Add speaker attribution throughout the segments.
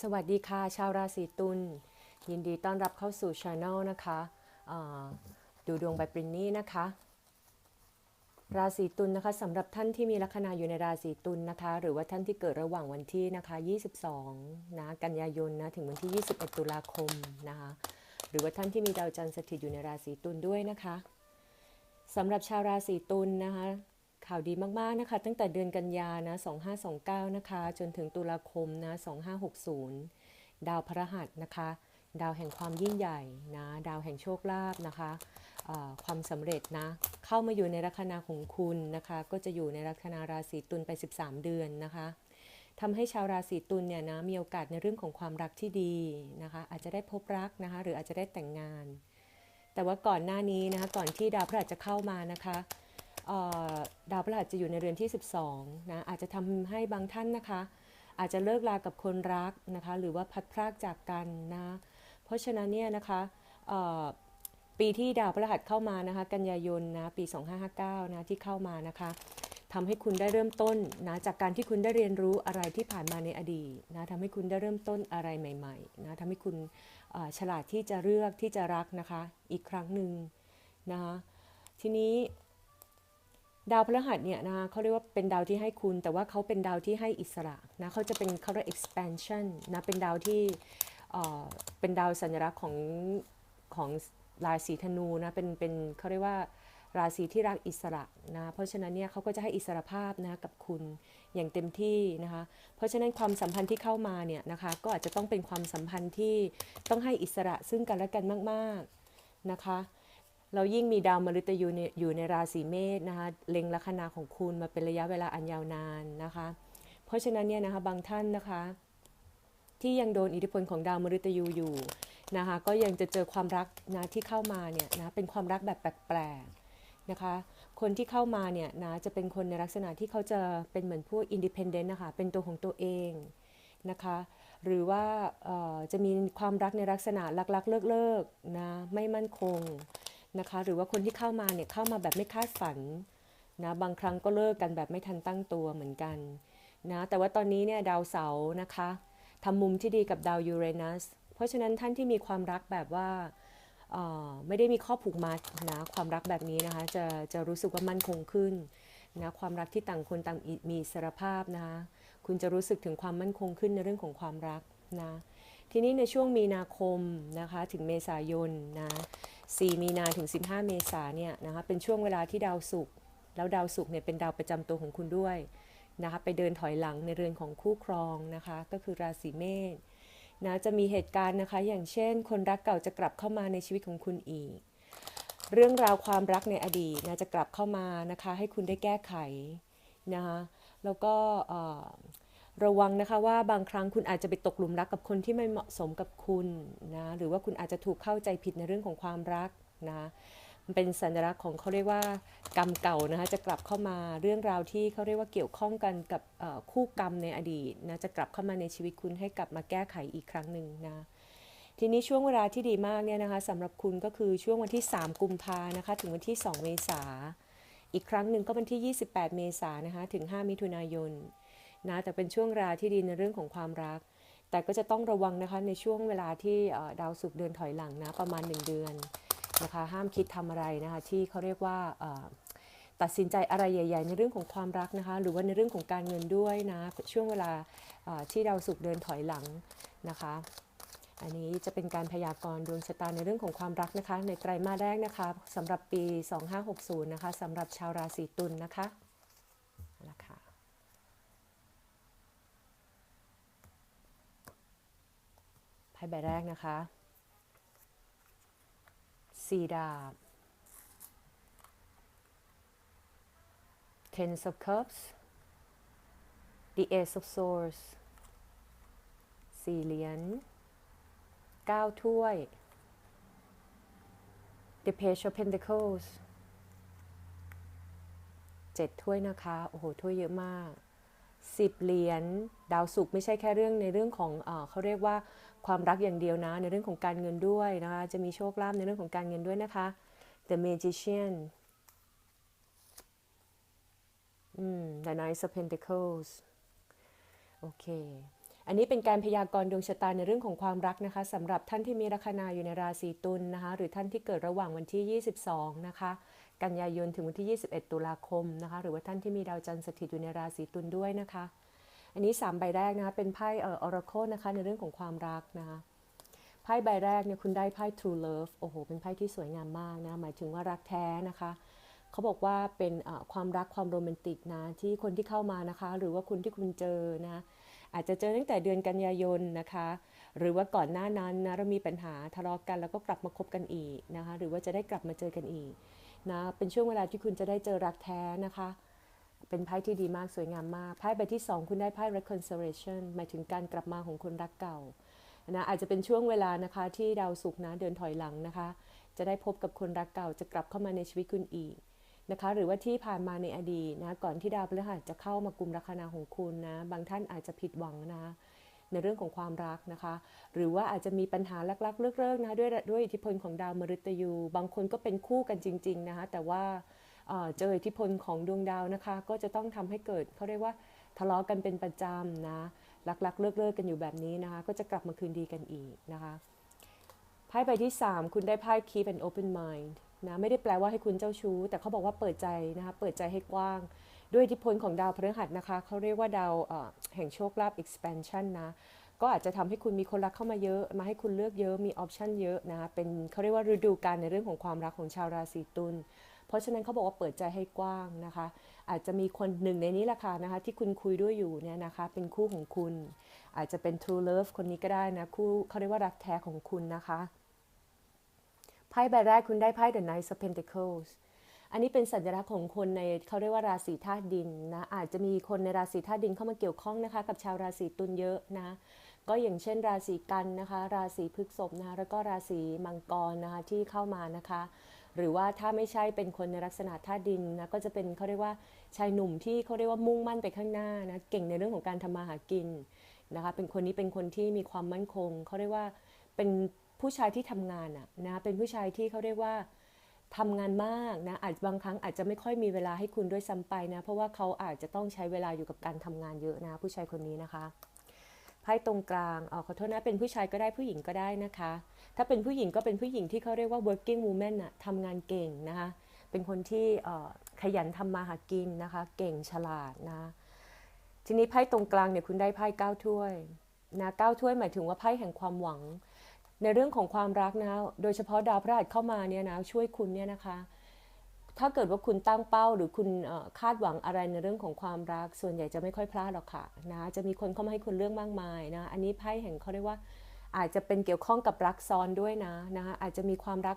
Speaker 1: สวัสดีค่ะ ชาวราศีตุลยินดีต้อนรับเข้าสู่ช anel นะคะอ่าดูดวงใบปรินนี่นะคะ ราศีตุลนะคะสำหรับท่านที่มีลัคนาอยู่ในราศีตุลนะคะ หรือว่าท่านที่เกิดระหว่างวันที่นะคะ 22 นะกันยายนนะถึงวันที่ 21 ตุลาคมนะคะ หรือว่าท่านที่มีดาวจันทร์สถิตอยู่ในราศีตุลด้วยนะคะสำหรับชาวราศีตุลนะคะ ข่าวดีมาก ๆ นะคะ ตั้งแต่เดือนกันยานะ 2529 นะคะ จนถึงตุลาคมนะ 2560 ดาวพระหัสนะคะ ดาวแห่งความยิ่งใหญ่นะ ดาวแห่งโชคลาภนะคะความสำเร็จนะ เข้ามาอยู่ในลัคนาของคุณนะคะ ก็จะอยู่ในลัคนาราศีตุลไป 13 เดือนนะคะทำให้ชาวราศีตุลเนี่ยนะมีโอกาสในเรื่องของความรักที่ดีนะคะ อาจจะได้พบรักนะคะ หรืออาจจะได้แต่งงาน แต่ว่าก่อนหน้านี้นะคะ ก่อนที่ดาวพฤหัสจะเข้ามานะคะ ดาวพฤหัสจะอยู่ในเรือนที่ 12นะอาจจะทำให้บางท่านนะคะ อาจจะเลิกลากับคนรักนะคะ หรือว่าพัดพรากจากกันนะ เพราะฉะนั้นเนี่ยนะคะปีที่ดาวพฤหัสเข้ามานะคะ กันยายนนะปี 2559นะที่เข้ามานะคะทำให้คุณได้เริ่มต้นนะจากการที่คุณได้เรียนรู้อะไรที่ผ่านมาในอดีตนะทำให้คุณได้เริ่มต้นอะไรใหม่ๆนะทำให้คุณฉลาดที่จะเลือกที่จะรักนะคะ อีกครั้งหนึ่งนะคะทีนี้ ดาวพฤหัสเนี่ยนะเขาเรียกว่าเป็นดาวที่ให้คุณ แต่ว่าเขาเป็นดาวที่ให้อิสระนะเขาจะเป็นเขาเรียก expansion นะเป็นดาวที่เอ่อเป็นดาวสัญลักษณ์ของของราศีธนูนะเป็นเป็นเขาเรียกว่าราศีที่รักอิสระนะเพราะฉะนั้นเนี่ยเขาก็จะให้อิสระภาพนะกับคุณอย่างเต็มที่นะคะเพราะฉะนั้นความสัมพันธ์ที่เข้ามาเนี่ยนะคะก็อาจจะต้องเป็นความสัมพันธ์ที่ต้องให้อิสระซึ่งกันและกันมาก ๆนะคะ เรายิ่งมีดาวมฤตยูอยู่ในราศีเมษนะคะเล็งลัคนาของคุณมาเป็นระยะเวลาอันยาวนานนะคะ เพราะฉะนั้นเนี่ยนะคะบางท่านนะคะ ที่ยังโดนอิทธิพลของดาวมฤตยูอยู่นะคะก็ยังจะเจอความรักนะที่เข้ามาเนี่ยนะเป็นความรักแบบแปลกๆนะคะคนที่เข้ามาเนี่ยนะจะเป็นคนในลักษณะที่เขาจะเป็นเหมือนพวกอินดิเพนเดนต์นะคะเป็นตัวของตัวเองนะคะหรือว่าจะมีความรักในลักษณะรักๆเลิกๆนะไม่มั่นคง นะคะ หรือว่าคนที่เข้ามาเนี่ยเข้ามาแบบไม่คาดฝันนะบางครั้งก็เลิกกันแบบไม่ทันตั้งตัวเหมือนกันนะแต่ว่าตอนนี้เนี่ยดาวเสาร์นะคะทำมุมที่ดีกับดาวยูเรนัสเพราะฉะนั้นท่านที่มีความรักแบบว่าอ่อไม่ได้มีข้อผูกมัดนะความรักแบบนี้นะคะจะจะรู้สึกว่ามั่นคงขึ้นนะความรักที่ต่างคนต่างมีอิสรภาพนะคะคุณจะรู้สึกถึงความมั่นคงขึ้นในเรื่องของความรักนะ ทีนี้ในช่วงมีนาคมนะคะถึงเมษายนนะ4มีนาถึง 15 เมษาเนี่ยนะคะเป็นช่วงเวลาที่ดาวศุกร์แล้วดาวศุกร์เนี่ยเป็นดาวประจำตัวของคุณด้วยนะคะไปเดินถอยหลังในเรือนของคู่ครองนะคะก็คือราศีเมษนะจะมีเหตุการณ์นะคะอย่างเช่น คนรักเก่าจะกลับเข้ามาในชีวิตของคุณอีก เรื่องราวความรักในอดีตนะจะกลับเข้ามานะคะให้คุณได้แก้ไขนะคะแล้วก็เระวังนะคะว่าบางครั้งคุณอาจจะไปตกหลุมรักกับคนที่ไม่เหมาะสมกับคุณนะหรือว่าคุณอาจจะถูกเข้าใจผิดในเรื่องของความรักนะมันเป็นสัญลักษณ์ของเขาเรียกว่ากรรมเก่านะคะจะกลับเข้ามาเรื่องราวที่เขาเรียกว่าเกี่ยวข้องกันกับคู่กรรมในอดีตนะจะกลับเข้ามาในชีวิตคุณให้กลับมาแก้ไขอีกครั้งหนึ่งนะทีนี้ช่วงเวลาที่ดีมากเนี่ยนะคะสำหรับคุณก็คือช่วงวันที่ 3 กุมภานะคะถึงวันที่ 2 เมษาอีกครั้งหนึ่งก็วันที่ 28 เมษานะคะถึง 5 มิถุนายน นะแต่เป็นช่วงเวลาที่ดีในเรื่องของความรัก แต่ก็จะต้องระวังนะคะในช่วงเวลาที่ดาวศุกร์เดินถอยหลังนะประมาณ 1 เดือนนะคะห้ามคิดทำอะไรนะคะที่เขาเรียกว่าตัดสินใจอะไรใหญ่ ๆ ในเรื่องของความรักนะคะหรือว่าในเรื่องของการเงินด้วยนะช่วงเวลาที่ดาวศุกร์เดินถอยหลังนะคะอันนี้จะเป็นการพยากรณ์ดวงชะตาในเรื่องของความรักนะคะ ในไตรมาสแรกนะคะสำหรับปี 2560 นะคะสำหรับชาวราศีตุลนะคะเอาละค่ะ ไพ่ใบแรกนะคะสี่ดาบ Ten of Cups The Ace of Swords สี่เหรียญเก้าถ้วย The Page of Pentacles เจ็ดถ้วยนะคะ โอ้โห ถ้วยเยอะมากสิบเหรียญดาวศุกร์ไม่ใช่แค่เรื่องในเรื่องของเอเขาเรียกว่า ความรักอย่างเดียวนะ ในเรื่องของการเงินด้วยนะคะ จะมีโชคลาภในเรื่องของการเงินด้วยนะคะ The Magician อืม The Knight of Pentacles โอเค อันนี้เป็นการพยากรณ์ดวงชะตาในเรื่องของความรักนะคะสำหรับท่านที่มีลัคนาอยู่ในราศีตุลนนะคะ หรือท่านที่เกิดระหว่างวันที่ 22 นะคะ กันยายนถึงวันที่ 21 ตุลาคมนะคะ หรือว่าท่านที่มีดาวจันทร์สถิตอยู่ในราศีตุลด้วยนะคะ อันนี้ 3 ใบแรกนะคะเป็นไพ่เอ่อ oracle นะคะในเรื่องของความรักนะคะไพ่ใบแรกเนี่ยคุณได้ไพ่ true love โอ้โห เป็นไพ่ที่สวยงามมากนะ หมายถึงว่ารักแท้นะคะ เขาบอกว่าเป็นความรักความโรแมนติกนะ ที่คนที่เข้ามานะคะ หรือว่าคุณที่คุณเจอนะ อาจจะเจอตั้งแต่เดือนกันยายนนะคะ หรือว่าก่อนหน้านั้นนะเรามีปัญหาทะเลาะกันแล้วก็กลับมาคบกันอีกนะคะ หรือว่าจะได้กลับมาเจอกันอีกนะ เป็นช่วงเวลาที่คุณจะได้เจอรักแท้นะคะ เป็นไพ่ที่ดีมากสวยงามมาก ไพ่ใบที่ 2 คุณได้ไพ่ reconciliation หมายถึงการกลับมาของคนรักเก่านะอาจจะเป็นช่วงเวลานะคะที่ดาวศุกนะเดินถอยหลังนะคะ จะได้พบกับคนรักเก่าจะกลับเข้ามาในชีวิตคุณอีกนะคะ หรือว่าที่ผ่านมาในอดีตนะก่อนที่ดาวพฤหัสจะเข้ามากุมลัคนาของคุณนะ บางท่านอาจจะผิดหวังนะในเรื่องของความรักนะคะ หรือว่าอาจจะมีปัญหาลักๆเลิกๆนะด้วยด้วยอิทธิพลของดาวมฤตยู บางคนก็เป็นคู่กันจริง ๆนะคะแต่ว่า เจออิทธิพลของดวงดาวนะคะ ก็จะต้องทำให้เกิดเขาเรียกว่าทะเลาะกันเป็นประจำนะลักๆเลิกๆกกันอยู่แบบนี้นะคะ ก็จะกลับมาคืนดีกันอีกนะคะไพ่ใบที่ 3 คุณได้ไพ่ keep an open mind นะไม่ได้แปลว่าให้คุณเจ้าชู้ แต่เขาบอกว่าเปิดใจนะคะเปิดใจให้กว้าง ด้วยอิทธิพลของดาวพฤหัสนะคะเขาเรียกว่าดาวแห่งโชคลาภ expansion นะก็อาจจะทำให้คุณมีคนรักเข้ามาเยอะ มาให้คุณเลือกเยอะมีออปชันเยอะนะคะเป็นเขาเรียกว่าฤดูกาลในเรื่องของความรักของชาวราศีตุล เพราะฉะนั้นเขาบอกว่าเปิดใจให้กว้างนะคะ อาจจะมีคนหนึ่งในนี้แหละค่ะนะคะ ที่คุณคุยด้วยอยู่เนี่ยนะคะ เป็นคู่ของคุณ อาจจะเป็น true love คนนี้ก็ได้นะคู่เขาเรียกว่ารักแท้ของคุณนะคะไพ่ใบแรกคุณได้ไพ่ The Knight of Pentacles อันนี้เป็นสัญลักษณ์ของคนในเขาเรียกว่าราศีธาตุดินนะอาจจะมีคนในราศีธาตุดินเข้ามาเกี่ยวข้องนะคะ กับชาวราศีตุลเยอะนะก็อย่างเช่น ราศีกันนะคะ ราศีพฤษภนะคะแล้วก็ราศีมังกรนะคะที่เข้ามานะคะ หรือว่าถ้าไม่ใช่เป็นคนในลักษณะธาตุดินนะก็จะเป็นเขาเรียกว่าชายหนุ่มที่เขาเรียกว่ามุ่งมั่นไปข้างหน้านะเก่งในเรื่องของการทำมาหากินนะคะเป็นคนนี้เป็นคนที่มีความมั่นคงเขาเรียกว่าเป็นผู้ชายที่ทำงานอะนะเป็นผู้ชายที่เขาเรียกว่าทำงานมากนะอาจบางครั้งอาจจะไม่ค่อยมีเวลาให้คุณด้วยซ้ำไปนะเพราะว่าเขาอาจจะต้องใช้เวลาอยู่กับการทำงานเยอะนะผู้ชายคนนี้นะคะ ไพ่ตรงกลางอ๋อขอโทษนะเป็นผู้ชายก็ได้ผู้หญิงก็ได้นะคะ ถ้าเป็นผู้หญิงก็เป็นผู้หญิงที่เขาเรียกว่า working woman อะทำงานเก่งนะคะ เป็นคนที่ขยันทำมาหากินนะคะ เก่งฉลาดนะ ทีนี้ไพ่ตรงกลางเนี่ยคุณได้ไพ่เก้าถ้วยนะเก้าถ้วยหมายถึงว่าไพ่แห่งความหวัง ในเรื่องของความรักนะ โดยเฉพาะดาวพฤหัสเข้ามาเนี่ยนะช่วยคุณเนี่ยนะคะ ถ้าเกิดว่าคุณตั้งเป้า หรือคุณคาดหวังอะไรในเรื่องของความรัก ส่วนใหญ่จะไม่ค่อยพลาดหรอกค่ะนะจะมีคนเข้ามาให้คุณเรื่องมากมายนะอันนี้ไพ่แห่งเขาเรียกว่า อาจจะเป็นเกี่ยวข้องกับรักซ้อนด้วยนะนะคะอาจจะมีความรัก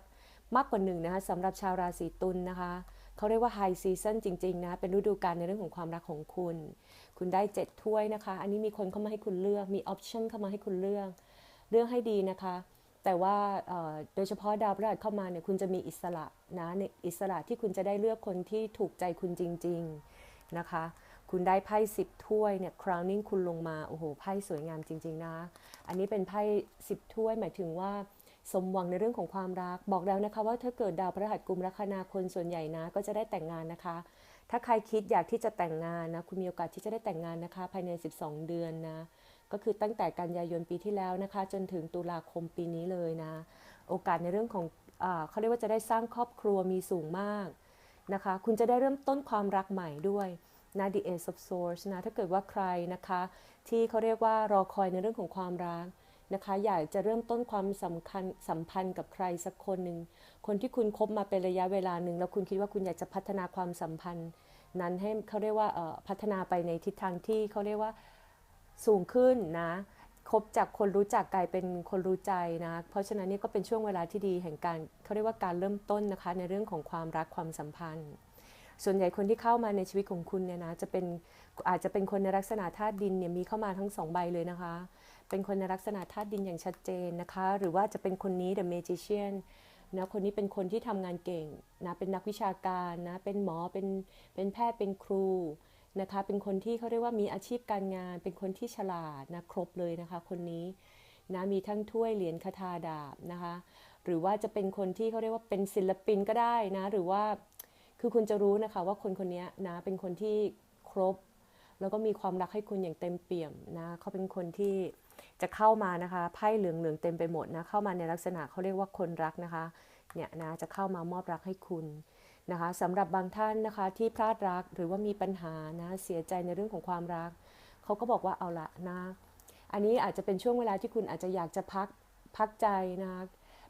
Speaker 1: มากกว่าหนึ่งนะคะสำหรับชาวราศีตุลนะคะเขาเรียกว่าไฮซีซันจริงๆนะเป็นฤดูกาลในเรื่องของความรักของคุณ คุณได้เจ็ดถ้วยนะคะ อันนี้มีคนเข้ามาให้คุณเลือกมีออปชันเข้ามาให้คุณเลือก เลือกให้ดีนะคะ แต่ว่าโดยเฉพาะดาวพฤหัสเข้ามาเนี่ยคุณจะมีอิสระนะในอิสระที่คุณจะได้เลือกคนที่ถูกใจคุณจริง ๆ นะคะ คุณได้ไพ่สิบถ้วยเนี่ย crowning คุณลงมา โอ้โห ไพ่สวยงามจริง ๆ นะ อันนี้เป็นไพ่สิบถ้วยหมายถึงว่าสมหวังในเรื่องของความรัก บอกแล้วนะคะว่าถ้าเกิดดาวพฤหัสกุมลัคนาคนส่วนใหญ่นะ ก็จะได้แต่งงานนะคะ ถ้าใครคิดอยากที่จะแต่งงานนะ คุณมีโอกาสที่จะได้แต่งงานนะคะ ภายใน 12 เดือนนะ ก็คือตั้งแต่กันยายนปีที่แล้วนะคะ จนถึงตุลาคมปีนี้เลยนะ โอกาสในเรื่องของอเขาเรียกว่าจะได้สร้างครอบครัวมีสูงมากนะคะ คุณจะได้เริ่มต้นความรักใหม่ด้วยนะ the ace of swords นะ ถ้าเกิดว่าใครนะคะ ที่เขาเรียกว่ารอคอยในเรื่องของความรักนะคะ อยากจะเริ่มต้นความสำคัญสัมพันธ์กับใครสักคนหนึ่ง คนที่คุณคบมาเป็นระยะเวลาหนึ่งแล้วคุณคิดว่าคุณอยากจะพัฒนาความสัมพันธ์ นั้นให้เขาเรียกว่าพัฒนาไปในทิศทางที่เขาเรียกว่า สูงขึ้นนะคบจากคนรู้จักกลายเป็นคนรู้ใจนะ เพราะฉะนั้นนี่ก็เป็นช่วงเวลาที่ดีแห่งการเขาเรียกว่าการเริ่มต้นนะคะ ในเรื่องของความรักความสัมพันธ์ ส่วนใหญ่คนที่เข้ามาในชีวิตของคุณเนี่ยนะจะเป็นอาจจะเป็นคนในลักษณะธาตุดินเนี่ยมีเข้ามาทั้งสองใบเลยนะคะ เป็นคนในลักษณะธาตุดินอย่างชัดเจนนะคะ หรือว่าจะเป็นคนนี้ the magician นะคนนี้เป็นคนที่ทำงานเก่งนะเป็นนักวิชาการนะเป็นหมอเป็นเป็นแพทย์เป็นครู นะคะเป็นคนที่เขาเรียกว่ามีอาชีพการงาน เป็นคนที่ฉลาดนะครบเลยนะคะคนนี้นะมีทั้งถ้วยเหรียญคาถาดาบนะคะหรือว่าจะเป็นคนที่เขาเรียกว่าเป็นศิลปินก็ได้นะหรือว่าคือคุณจะรู้นะคะว่าคนคนนี้นะเป็นคนที่ครบ แล้วก็มีความรักให้คุณอย่างเต็มเปี่ยมนะเขาเป็นคนที่จะเข้ามานะคะไพ่เหลืองเหลืองเต็มไปหมดนะเข้ามาในลักษณะเขาเรียกว่าคนรักนะคะเนี่ยนะจะเข้ามามอบรักให้คุณ นะคะสำหรับบางท่านนะคะที่พลาดรักหรือว่ามีปัญหานะเสียใจในเรื่องของความรัก เขาก็บอกว่าเอาละนะอันนี้อาจจะเป็นช่วงเวลาที่คุณอาจจะอยากจะพักพักใจนะ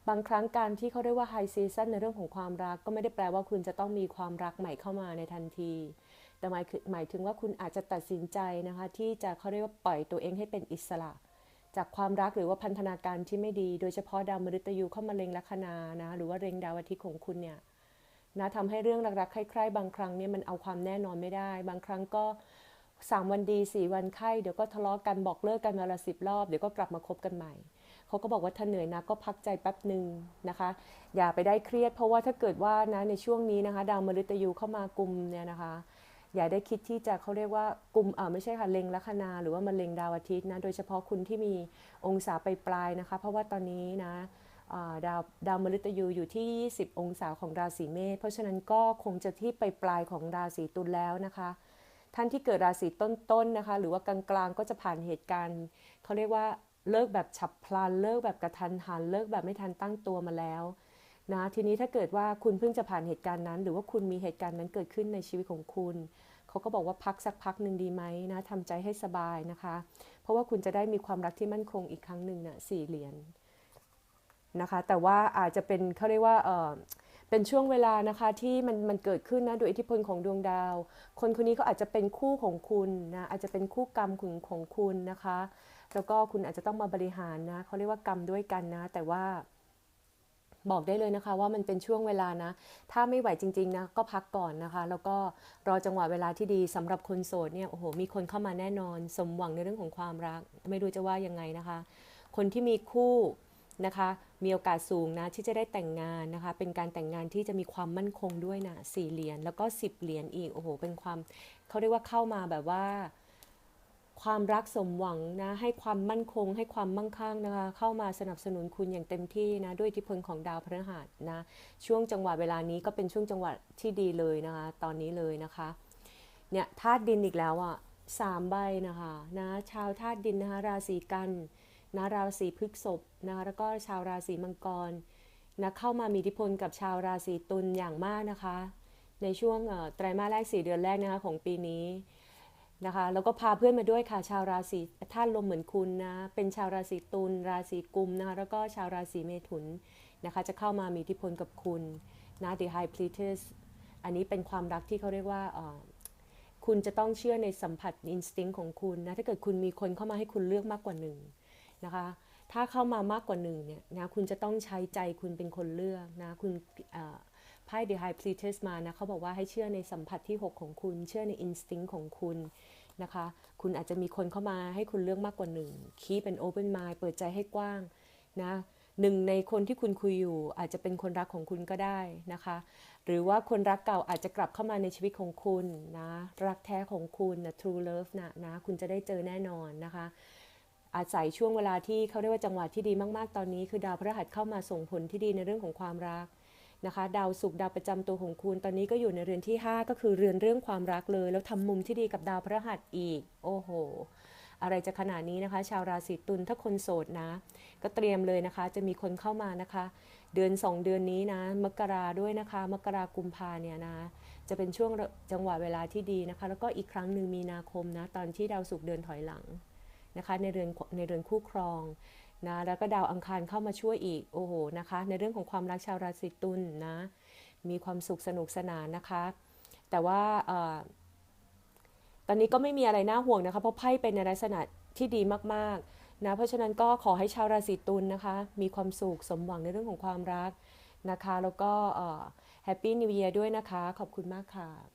Speaker 1: บางครั้งการที่เขาเรียกว่าไฮซีซันในเรื่องของความรัก ก็ไม่ได้แปลว่าคุณจะต้องมีความรักใหม่เข้ามาในทันที แต่หมายคือหมายถึงว่าคุณอาจจะตัดสินใจนะคะที่จะเขาเรียกว่าปล่อยตัวเองให้เป็นอิสระ จากความรักหรือว่าพันธนาการที่ไม่ดี โดยเฉพาะดาวมฤตยูเข้ามาเล็งลัคนานะหรือว่าเล็งดาวอาทิตย์ของคุณเนี่ย นะทำให้เรื่องรักๆใคร่ๆบางครั้งเนี่ยมันเอาความแน่นอนไม่ได้ บางครั้งก็สามวันดีสี่วันไข้เดี๋ยวก็ทะเลาะกันบอกเลิกกันมาละสิบรอบเดี๋ยวก็กลับมาคบกันใหม่เขาก็บอกว่าถ้าเหนื่อยนะก็พักใจแป๊บหนึ่งนะคะ อย่าไปได้เครียด เพราะว่าถ้าเกิดว่านะในช่วงนี้นะคะ ดาวมฤตยูเข้ามากลุ่มเนี่ยนะคะ อย่าได้คิดที่จะเขาเรียกว่ากลุ่มเออไม่ใช่ค่ะเล็งลัคนาหรือว่ามันเล็งดาวอาทิตย์นะโดยเฉพาะคุณที่มีองศาไปปลายๆนะคะ เพราะว่าตอนนี้นะ ดาวดาวมฤตยูอยู่ที่20องศาของราศีเมษเพราะฉะนั้นก็คงจะที่ไปปลายของราศีตุลแล้วนะคะ ท่านที่เกิดราศีต้นๆนะคะ หรือว่ากลางๆก็จะผ่านเหตุการณ์เขาเรียกว่าเลิกแบบฉับพลัน เลิกแบบกระทันหัน เลิกแบบไม่ทันตั้งตัวมาแล้วนะทีนี้ถ้าเกิดว่าคุณเพิ่งจะผ่านเหตุการณ์นั้น หรือว่าคุณมีเหตุการณ์นั้นเกิดขึ้นในชีวิตของคุณเขาก็บอกว่าพักสักพักหนึ่งดีไหมนะทำใจให้สบายนะคะ เพราะว่าคุณจะได้มีความรักที่มั่นคงอีกครั้งหนึ่งนะ่ะสี่เหรียญ นะคะ แต่ว่าอาจจะเป็นเขาเรียกว่าเป็นช่วงเวลานะคะที่มันมันเกิดขึ้นนะโดยอิทธิพลของดวงดาว คนคนนี้เขาอาจจะเป็นคู่ของคุณนะอาจจะเป็นคู่กรรมของของคุณนะคะ แล้วก็คุณอาจจะต้องมาบริหารนะเขาเรียกว่ากรรมด้วยกันนะ แต่ว่าบอกได้เลยนะคะว่ามันเป็นช่วงเวลานะ ถ้าไม่ไหวจริงๆนะก็พักก่อนนะคะ แล้วก็รอจังหวะเวลาที่ดีสำหรับคนโสดเนี่ยโอ้โหมีคนเข้ามาแน่นอน สมหวังในเรื่องของความรัก ไม่รู้จะว่ายังไงนะคะ คนที่มีคู่ นะคะ มีโอกาสสูงนะที่จะได้แต่งงานนะคะ เป็นการแต่งงานที่จะมีความมั่นคงด้วยนะสี่เหรียญแล้วก็สิบเหรียญอีกโอ้โหเป็นความเขาเรียกว่าเข้ามาแบบว่า ความรักสมหวังนะให้ความมั่นคง ให้ความมั่งคั่งนะคะ เข้ามาสนับสนุนคุณอย่างเต็มที่นะด้วยอิทธิพลของดาวพฤหัสนะช่วงจังหวะเวลานี้ก็เป็นช่วงจังหวะที่ดีเลยนะคะ ตอนนี้เลยนะคะเนี่ยธาตุดินอีกแล้วอะสามใบนะคะนะชาวธาตุดินนะคะราศีกัน นะราศีพฤษภนะคะแล้วก็ชาวราศีมังกรนะเข้ามามีอิทธิพลกับชาวราศีตุลอย่างมากนะคะ ในช่วงไตรมาสแรก 4 เดือนแรกนะคะของปีนี้นะคะแล้วก็พาเพื่อนมาด้วยค่ะชาวราศีท่านลมเหมือนคุณนะเป็นชาวราศีตุลราศีกุมนะคะแล้วก็ชาวราศีเมถุนนะคะจะเข้ามามีอิทธิพลกับคุณนะ The High Priestess อันนี้เป็นความรักที่เขาเรียกว่าคุณจะต้องเชื่อในสัมผัสอินสติ้งของคุณนะถ้าเกิดคุณมีคนเข้ามาให้คุณเลือกมากกว่าหนึ่ง นะคะ ถ้าเข้ามามากกว่าหนึ่งเนี่ยนะคุณจะต้องใช้ใจคุณเป็นคนเลือกนะคุณไพ่ The High Priestess มานะเขาบอกว่าให้เชื่อในสัมผัสที่ 6 ของคุณ เชื่อใน instinct ของคุณนะคะ คุณอาจจะมีคนเข้ามาให้คุณเลือกมากกว่าหนึ่ง keep an open mind เปิดใจให้กว้างนะหนึ่งในคนที่คุณคุยอยู่อาจจะเป็นคนรักของคุณก็ได้นะคะ หรือว่าคนรักเก่าอาจจะกลับเข้ามาในชีวิตของคุณนะรักแท้ของคุณนะ true love นะนะคุณจะได้เจอแน่นอนนะคะ อาศัยช่วงเวลาที่เขาเรียกว่าจังหวะที่ดีมากๆ ตอนนี้ คือดาวพฤหัสเข้ามาส่งผลที่ดีในเรื่องของความรักนะคะ ดาวศุกร์ดาวประจำตัวของคุณ ตอนนี้ก็อยู่ในเรือนที่ 5 ก็คือเรือนเรื่องความรักเลย แล้วทำมุมที่ดีกับดาวพฤหัสอีก โอ้โห อะไรจะขนาดนี้นะคะ ชาวราศีตุลถ้าคนโสดนะ ก็เตรียมเลยนะคะ จะมีคนเข้ามานะคะ เดือน 2 เดือนนี้นะ มกราด้วยนะคะ มกรากุมภาเนี่ยนะจะเป็นช่วงจังหวะเวลาที่ดีนะคะ แล้วก็อีกครั้งหนึ่งมีนาคมนะ ตอนที่ดาวศุกร์เดินถอยหลัง นะคะในเรือนในเรือนคู่ครองนะแล้วก็ดาวอังคารเข้ามาช่วยอีกโอ้โหนะคะ ในเรื่องของความรักชาวราศีตุลนนะมีความสุขสนุกสนานนะคะ แต่ว่าตอนนี้ก็ไม่มีอะไรน่าห่วงนะคะ เพราะไพ่เป็นในลักษณะที่ดีมากๆนะเพราะฉะนั้นก็ขอให้ชาวราศีตุลนนะคะ มีความสุขสมหวังในเรื่องของความรักนะคะ แล้วก็แฮปปี้นิวเยียร์ด้วยนะคะ ขอบคุณมากค่ะ